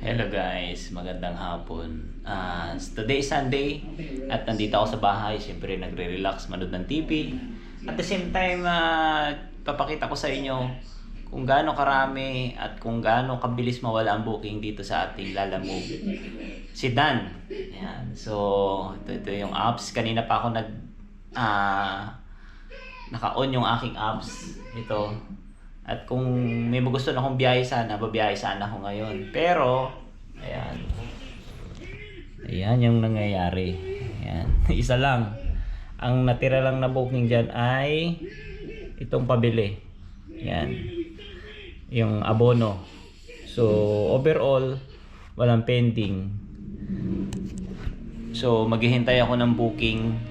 Hello guys, magandang hapon. Ah, today is Sunday at nandito ako sa bahay. Siyempre nagre-relax, manood ng TV. At the same time, ah, papakita ko sa inyo kung gaano karami at kung gaano kabilis mawala ang booking dito sa ating Lala. Si Dan. Ayan. So, ito, ito yung apps. Kanina pa ako nag ah, naka-on yung aking apps. Ito. At kung may gusto na akong biyahe sana, babiyahe sana ako ngayon. Pero, ayan. Ayan yung nangyayari. Ayan. Isa lang. Ang natira lang na booking dyan ay itong pabili. Ayan. Yung abono. So, overall, walang pending. So, maghihintay ako ng booking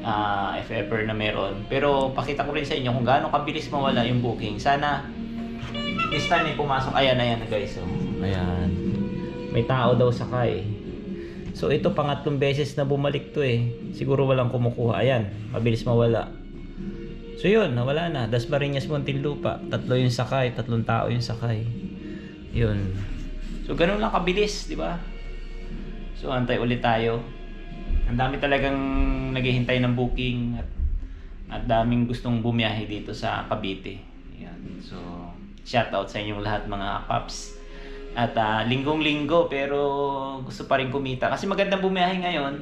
ah if ever na meron. Pero pakita ko rin sa inyo kung gaano kabilis mawala yung booking. Sana this time may pumasok. Ayan, ayan guys. So, ayan. May tao daw sakay. So ito pangatlong beses na bumalik to eh. Siguro walang kumukuha. Ayan, mabilis mawala. So yun, nawala na. Dasmariñas Muntinlupa. Tatlo yung sakay, tatlong tao yung sakay. Yun. So ganun lang kabilis, di ba? So antay ulit tayo. Ang dami talagang naghihintay ng booking at at daming gustong bumiyahe dito sa Cavite. Yan. So, shout out sa inyong lahat mga paps. At ah, linggong-linggo pero gusto pa rin kumita kasi magandang bumiyahe ngayon.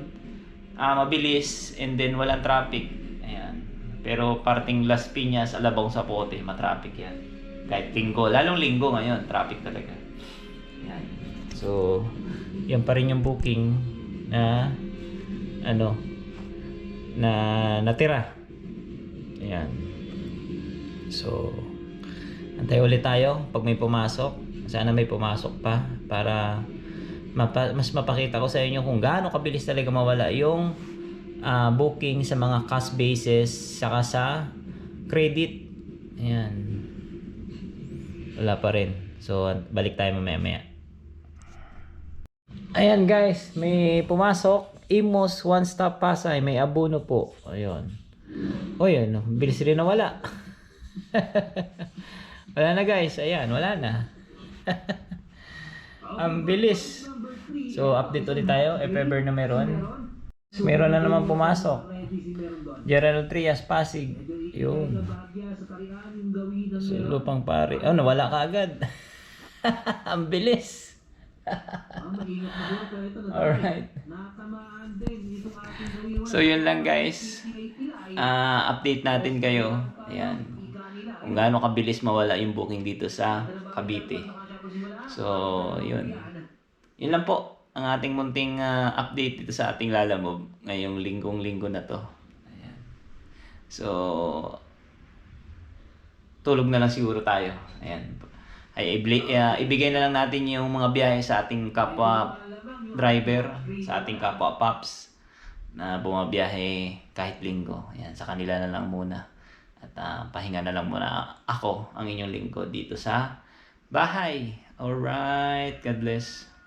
Ah, mabilis and then walang traffic. Ayan. Pero parting Las Piñas, Alabang sa Pote, matraffic yan. Kahit linggo, lalong linggo ngayon, traffic talaga. Yan. So, yan pa rin yung booking na ano na natira. Ayan. So, antay ulit tayo pag may pumasok. Sana may pumasok pa para mapa, mas mapakita ko sa inyo kung gaano kabilis talaga mawala yung ah, booking sa mga cash basis saka sa credit. Ayan. Wala pa rin. So, balik tayo mamaya maya. Ayan guys, may pumasok. Imos One Stop Pasay, may abono po. Ayun. O yun, bilis rin na wala. wala na guys, ayan, wala na. Ang bilis. So, update ulit tayo if ever na meron. Meron na naman pumasok. Gerald Trias, Pasig. Yun. So, lupang pare. Oh, nawala ka agad. Ang bilis. Alright. So yun lang guys. Ah, update natin kayo. Ayan. Kung gaano kabilis mawala yung booking dito sa Cavite. So, yun. Yun lang po ang ating munting ah, update dito sa ating Lalamove ngayong linggong-linggo na to. Ayan. So, tulog na lang siguro tayo. Ayan. Ay, ah, ibigay na lang natin yung mga biyahe sa ating kapwa driver, sa ating kapwa paps na bumabiyahe kahit linggo. Ayan, sa kanila na lang muna. At ah, pahinga na lang muna ako, ang inyong linggo dito sa bahay. Alright, God bless.